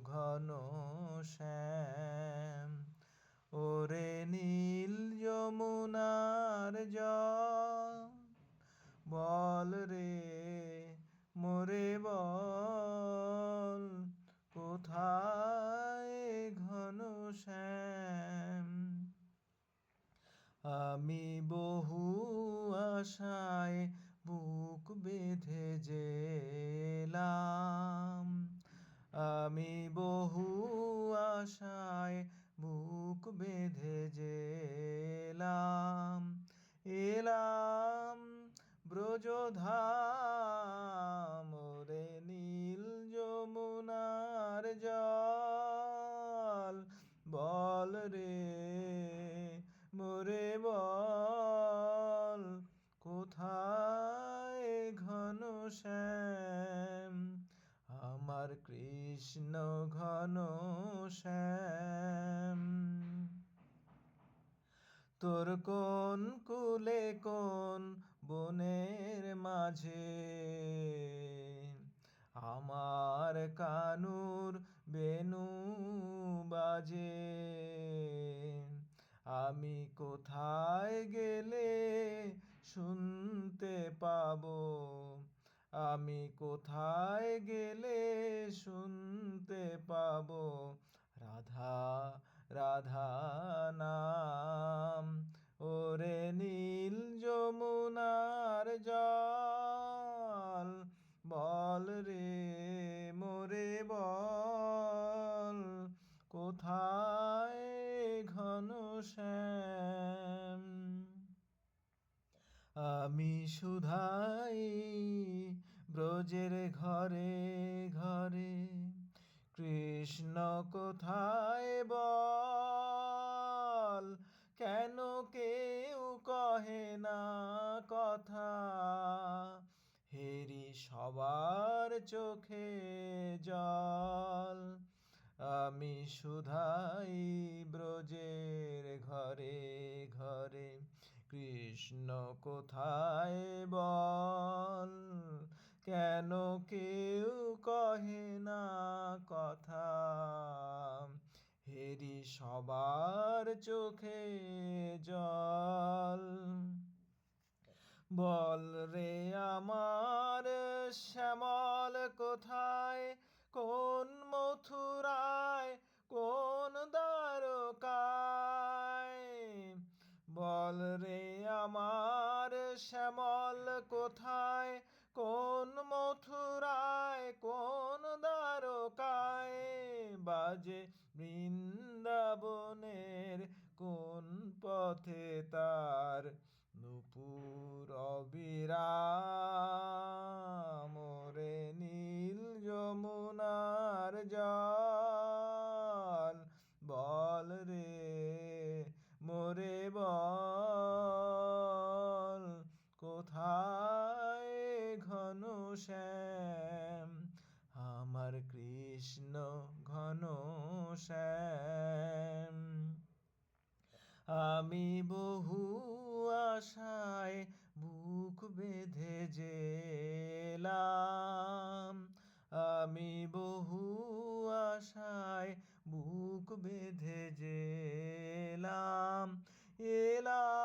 ঘন শ্যাম। ওরে নীল যমুনার জল, বল রে, মোরে বল, কোথায় ঘন শ্যাম? আমি বহু আশায় বহু আশায় বুক বেঁধে যেলাম এলাম ব্রজধাম। কৃষ্ণ ঘন শ্যাম। তোর কোন কুলে কোন বনের মাঝে? আমার কানুর বেনু বাজে। আমি কোথায় গেলে শুনতে পাবো? আমি কোথায় গেলে শুনতে পাব? রাধা রাধা নাম। ওরে নীল যমুনার জল, বল রে মোরে বল। কোথায় ঘন শ্যাম? আমি সুধাই ব্রজের ঘরে ঘরে কৃষ্ণ কোথায় বল? কেন কেউ কহে না কথা? হেরি সবার চোখে জল। আমি সুধাই ব্রজের ঘরে ঘরে কৃষ্ণ কোথায় বল? সবার চোখে জল। বল রে আমার শ্যামল, কোথায়? কোন মথুরায়? কোন দ্বারকায়? বল রে আমার শ্যামল, কোথায়? কোন মথুরায়? কোন দ্বারকায়? বাজে বৃন্দাবনের পথে তার নুপুর অবিরাম রে নীল যমুনার জল। বল রে মোরে বল, কোথায় ঘন শ্যাম? আমার কৃষ্ণ ঘন শ্যাম। আমি বহু আশায় বুক বেঁধে জেলাম। আমি বহু আশায় বুক বেঁধে জেলাম। এলাম